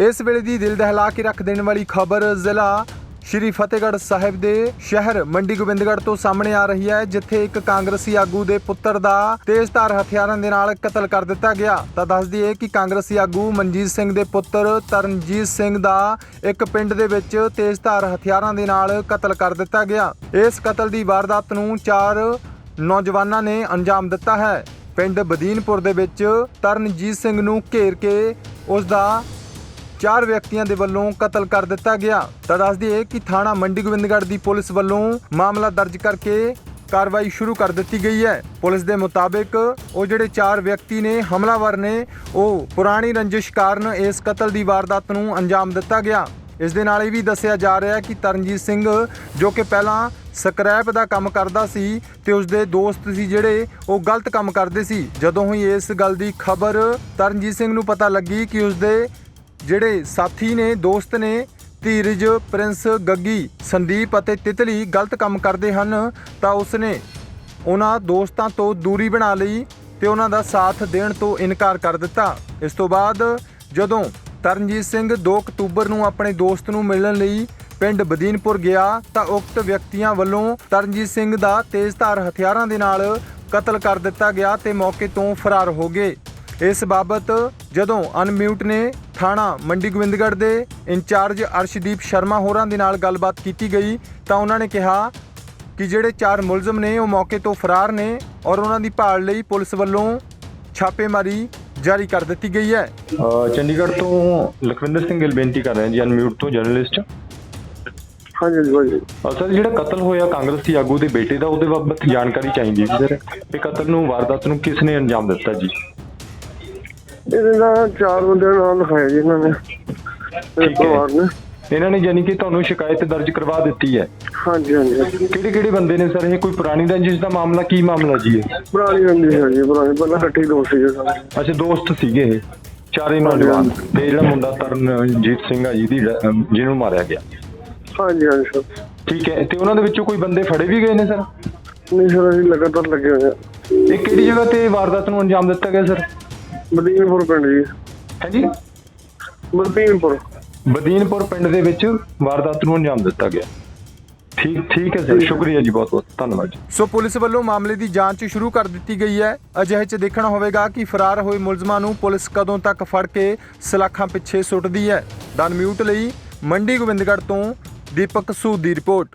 ਇਸ ਵੇਲੇ ਦੀ ਦਿਲ ਦਹਿਲਾ ਕੇ ਰੱਖ ਦੇਣ ਵਾਲੀ ਖਬਰ ਜ਼ਿਲ੍ਹਾ ਸ਼੍ਰੀ ਫਤਿਹਗੜ੍ਹ ਸਾਹਿਬ ਦੇ ਸ਼ਹਿਰ ਮੰਡੀ ਗੋਬਿੰਦਗੜ੍ਹ ਤੋਂ ਸਾਹਮਣੇ ਆ ਰਹੀ ਹੈ, ਜਿੱਥੇ ਇੱਕ ਕਾਂਗਰਸੀ ਆਗੂ ਦੇ ਪੁੱਤਰ ਦਾ ਤੇਜ਼ਧਾਰ ਹਥਿਆਰਾਂ ਦੇ ਨਾਲ ਕਤਲ ਕਰ ਦਿੱਤਾ ਗਿਆ। ਤਾਂ ਦੱਸ ਦਈਏ ਕਿ ਕਾਂਗਰਸੀ ਆਗੂ ਮਨਜੀਤ ਸਿੰਘ ਦੇ ਪੁੱਤਰ ਤਰਨਜੀਤ ਸਿੰਘ ਦਾ ਇੱਕ ਪਿੰਡ ਦੇ ਵਿੱਚ ਤੇਜ਼ਧਾਰ ਹਥਿਆਰਾਂ ਦੇ ਨਾਲ ਕਤਲ ਕਰ ਦਿੱਤਾ ਗਿਆ। ਇਸ ਕਤਲ ਦੀ ਵਾਰਦਾਤ ਨੂੰ ਚਾਰ ਨੌਜਵਾਨਾਂ ਨੇ ਅੰਜਾਮ ਦਿੱਤਾ ਹੈ। ਪਿੰਡ ਬਦੀਨਪੁਰ ਦੇ ਵਿੱਚ ਤਰਨਜੀਤ ਸਿੰਘ ਨੂੰ ਘੇਰ ਕੇ ਉਸ ਦਾ ਚਾਰ ਵਿਅਕਤੀਆਂ ਦੇ ਵੱਲੋਂ ਕਤਲ ਕਰ ਦਿੱਤਾ ਗਿਆ। ਤਾਂ ਦੱਸ ਦਈਏ ਕਿ ਥਾਣਾ ਮੰਡੀ ਗੋਬਿੰਦਗੜ੍ਹ ਦੀ ਪੁਲਿਸ ਵੱਲੋਂ ਮਾਮਲਾ ਦਰਜ ਕਰਕੇ ਕਾਰਵਾਈ ਸ਼ੁਰੂ ਕਰ ਦਿੱਤੀ ਗਈ ਹੈ। ਪੁਲਿਸ ਦੇ ਮੁਤਾਬਿਕ ਉਹ ਜਿਹੜੇ ਚਾਰ ਵਿਅਕਤੀ ਨੇ, ਹਮਲਾਵਰ ਨੇ, ਉਹ ਪੁਰਾਣੀ ਰੰਜਿਸ਼ ਕਾਰਨ ਇਸ ਕਤਲ ਦੀ ਵਾਰਦਾਤ ਨੂੰ ਅੰਜਾਮ ਦਿੱਤਾ ਗਿਆ। ਇਸ ਦੇ ਨਾਲ ਇਹ ਵੀ ਦੱਸਿਆ ਜਾ ਰਿਹਾ ਹੈ ਕਿ ਤਰਨਜੀਤ ਸਿੰਘ ਜੋ ਕਿ ਪਹਿਲਾਂ ਸਕ੍ਰੈਪ ਦਾ ਕੰਮ ਕਰਦਾ ਸੀ ਤੇ ਉਸਦੇ ਦੋਸਤ ਸੀ ਜਿਹੜੇ, ਉਹ ਗਲਤ ਕੰਮ ਕਰਦੇ ਸੀ। ਜਦੋਂ ਹੀ ਇਸ ਗੱਲ ਦੀ ਖਬਰ ਤਰਨਜੀਤ ਸਿੰਘ ਨੂੰ ਪਤਾ ਲੱਗੀ ਕਿ ਉਸਦੇ ਜਿਹੜੇ ਸਾਥੀ ਨੇ, ਦੋਸਤ ਨੇ ਧੀਰਜ, ਪ੍ਰਿੰਸ, ਗੱਗੀ, ਸੰਦੀਪ ਅਤੇ ਤਿਤਲੀ ਗਲਤ ਕੰਮ ਕਰਦੇ ਹਨ, ਤਾਂ ਉਸਨੇ ਉਹਨਾਂ ਦੋਸਤਾਂ ਤੋਂ ਦੂਰੀ ਬਣਾ ਲਈ ਤੇ ਉਹਨਾਂ ਦਾ ਸਾਥ ਦੇਣ ਤੋਂ ਇਨਕਾਰ ਕਰ ਦਿੱਤਾ। ਇਸ ਤੋਂ ਬਾਅਦ ਜਦੋਂ ਤਰਨਜੀਤ ਸਿੰਘ 2 ਅਕਤੂਬਰ ਨੂੰ ਆਪਣੇ ਦੋਸਤ ਨੂੰ ਮਿਲਣ ਲਈ ਪਿੰਡ ਬਦੀਨਪੁਰ ਗਿਆ, ਤਾਂ ਉਕਤ ਵਿਅਕਤੀਆਂ ਵੱਲੋਂ ਤਰਨਜੀਤ ਸਿੰਘ ਦਾ ਤੇਜ਼ਧਾਰ ਹਥਿਆਰਾਂ ਦੇ ਨਾਲ ਕਤਲ ਕਰ ਦਿੱਤਾ ਗਿਆ ਤੇ ਮੌਕੇ ਤੋਂ ਫਰਾਰ ਹੋ ਗਏ। ਇਸ ਬਾਬਤ ਜਦੋਂ ਅਨਮਿਊਟ ਨੇ ਥਾਣਾ ਮੰਡੀ ਗੋਬਿੰਦਗੜ੍ਹ ਦੇ ਇੰਚਾਰਜ ਅਰਸ਼ਦੀਪ ਸ਼ਰਮਾ ਹੋਰਾਂ ਦੇ ਨਾਲ ਗੱਲਬਾਤ ਕੀਤੀ ਗਈ ਤਾਂ ਉਹਨਾਂ ਨੇ ਕਿਹਾ ਕਿ ਜਿਹੜੇ ਚਾਰ ਮੁਲਜ਼ਮ ਨੇ ਉਹ ਮੌਕੇ ਤੋਂ ਫਰਾਰ ਨੇ ਔਰ ਉਹਨਾਂ ਦੀ ਭਾਲ ਲਈ ਪੁਲਿਸ ਵੱਲੋਂ ਛਾਪੇਮਾਰੀ ਜਾਰੀ ਕਰ ਦਿੱਤੀ ਗਈ ਹੈ। ਚੰਡੀਗੜ੍ਹ ਤੋਂ ਲਖਵਿੰਦਰ ਸਿੰਘ ਗਿੱਲ ਬੇਨਤੀ ਕਰ ਰਹੇ ਹਾਂ ਜੀ ਅਨਮਿਊਟ ਤੋਂ ਜਰਨਲਿਸਟ। ਹਾਂਜੀ ਜੀ ਭਾਜੀ ਸਰ ਜਿਹੜਾ ਕਤਲ ਹੋਇਆ ਕਾਂਗਰਸੀ ਆਗੂ ਦੇ ਬੇਟੇ ਦਾ ਉਹਦੇ ਬਾਬਤ ਜਾਣਕਾਰੀ ਚਾਹੀਦੀ ਸੀ ਸਰ ਇਹ ਕਤਲ ਨੂੰ ਵਾਰਦਾਤ ਨੂੰ ਕਿਸ ਨੇ ਅੰਜਾਮ ਦਿੱਤਾ ਜੀ? ਇਹਦੇ ਨਾਲ ਚਾਰ ਬੰਦਿਆਂ ਦਾ ਨਾਮ ਲਿਖਾਇਆ ਜੀ ਇਹਨਾਂ ਨੇ। ਹੈ। ਪਰਿਵਾਰ ਨੇ ਇਹਨਾਂ ਨੇ ਯਾਨੀ ਕਿ ਤੁਹਾਨੂੰ ਸ਼ਿਕਾਇਤ ਦਰਜ ਕਰਵਾ ਦਿੱਤੀ ਹੈ। ਹਾਂਜੀ ਹਾਂਜੀ ਕਿਹੜੇ ਕਿਹੜੇ ਬੰਦੇ ਨੇ ਸਰ? ਇਹ ਕੋਈ ਪੁਰਾਣੀ ਰੰਜਿਸ਼ ਦਾ ਮਾਮਲਾ ਕੀ ਮਾਮਲਾ ਜੀ ਇਹ? ਪੁਰਾਣੀ ਰੰਜੀ ਹੈ ਜੀ ਪੁਰਾਣੀ। ਪਹਿਲਾਂ ਇਕੱਠੇ ਦੋਸਤ ਸੀਗੇ ਸਾਰੇ। ਅੱਛਾ ਦੋਸਤ ਸੀਗੇ ਇਹ? ਚਾਰੇ ਨੌਜਵਾਨ। ਤੇ ਜਿਹੜਾ ਮੁੰਡਾ ਤਰਨਜੀਤ ਸਿੰਘ ਆ ਜੀ ਦੀ ਡ- ਅਮ ਜਿਹਨੂੰ ਮਾਰਿਆ ਗਿਆ। ਹਾਂਜੀ ਹਾਂਜੀ ਸਰ। ਠੀਕ ਹੈ ਤੇ ਉਹਨਾਂ ਦੇ ਵਿੱਚੋਂ ਕੋਈ ਬੰਦੇ ਫੜੇ ਵੀ ਗਏ ਨੇ ਸਰ? ਨਹੀਂ ਸਰ ਅਸੀਂ ਲਗਾਤਾਰ ਲੱਗੇ ਹੋਏ ਆ ਇਹ ਕਿਹੜੀ ਜਗ੍ਹਾ ਤੇ ਵਾਰਦਾਤ ਨੂੰ ਅੰਜਾਮ ਦਿੱਤਾ ਗਿਆ ਸਰ? ਮਦੀਨਪੁਰ ਪਿੰਡ ਜੀ। ਹਾਂਜੀ? ਮਦੀਨਪੁਰ ਬਦੀਨਪੁਰ ਪਿੰਡ ਦੇ ਵਿੱਚ ਵਾਰਦਾਤ ਨੂੰ ਅੰਜਾਮ ਦਿੱਤਾ ਗਿਆ। ਠੀਕ ਠੀਕ ਹੈ ਸਰ ਸ਼ੁਕਰੀਆ ਜੀ ਬਹੁਤ ਬਹੁਤ ਧੰਨਵਾਦ ਜੀ। ਸੋ ਪੁਲਿਸ ਵੱਲੋਂ ਮਾਮਲੇ ਦੀ ਜਾਂਚ ਸ਼ੁਰੂ ਕਰ ਦਿੱਤੀ ਗਈ ਹੈ। ਅਜਿਹੇ 'ਚ ਦੇਖਣਾ ਹੋਵੇਗਾ ਕਿ ਫਰਾਰ ਹੋਏ ਮੁਲਜ਼ਮਾਂ ਨੂੰ ਪੁਲਿਸ ਕਦੋਂ ਤੱਕ ਫੜ ਕੇ ਸਲਾਖਾਂ ਪਿੱਛੇ ਸੁੱਟਦੀ ਹੈ। ਡਨ ਮਿਊਟ ਲਈ ਮੰਡੀ ਗੋਬਿੰਦਗੜ੍ਹ ਤੋਂ ਦੀਪਕ ਸੂਦ ਦੀ ਰਿਪੋਰਟ।